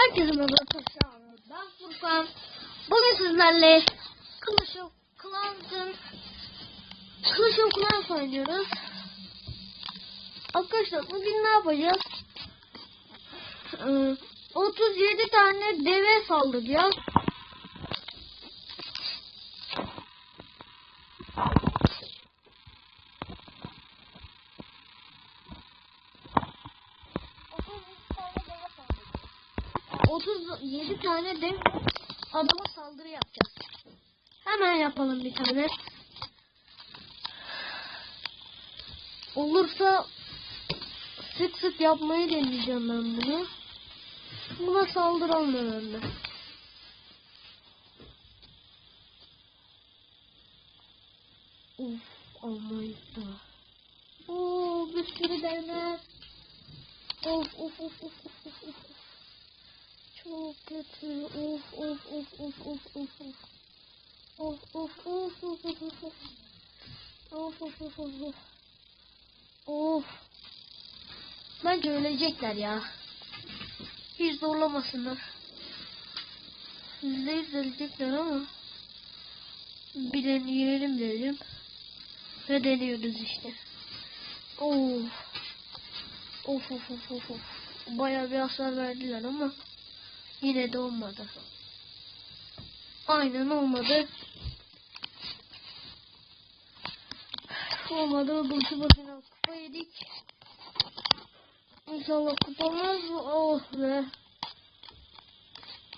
Herkese merhaba arkadaşlar. Ben Furkan. Bugün sizlerle Clash of Clans'ın Clash of Clans oynuyoruz. Arkadaşlar bugün ne yapacağız? Ee, 37 tane deve saldıracağız. Otuz yedi tane dev adama saldırı yapacağız. Hemen yapalım bir tane. Olursa sık sık yapmayı deneyeceğim ben bunu. Buna saldıralım hemen. Uf Almanya'da. Oo bir sürü devler. Of of of of of of of. Kötü. Of of of of of of of. Of of of of of of of. Of of of of of. Of. Bence ölecekler ya. Hiç zorlamasınlar. Yüzde yüz ölecekler ama. Bir deneyelim dedim. Ve deniyoruz işte. Of. Of of of of of. Bayağı bir hasar verdiler ama yine de olmadı. Aynen olmadı. Olmadı. Buluşu başına kupa yedik. İnşallah kupamız oh be.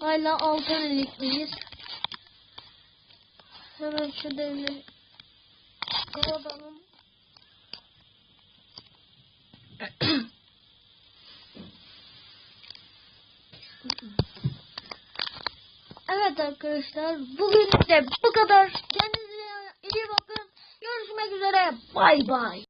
Hala altın elikliyiz. Hemen şu devleri kapatalım. Evet arkadaşlar bugün de bu kadar. Kendinize iyi bakın. Görüşmek üzere. Bay bay.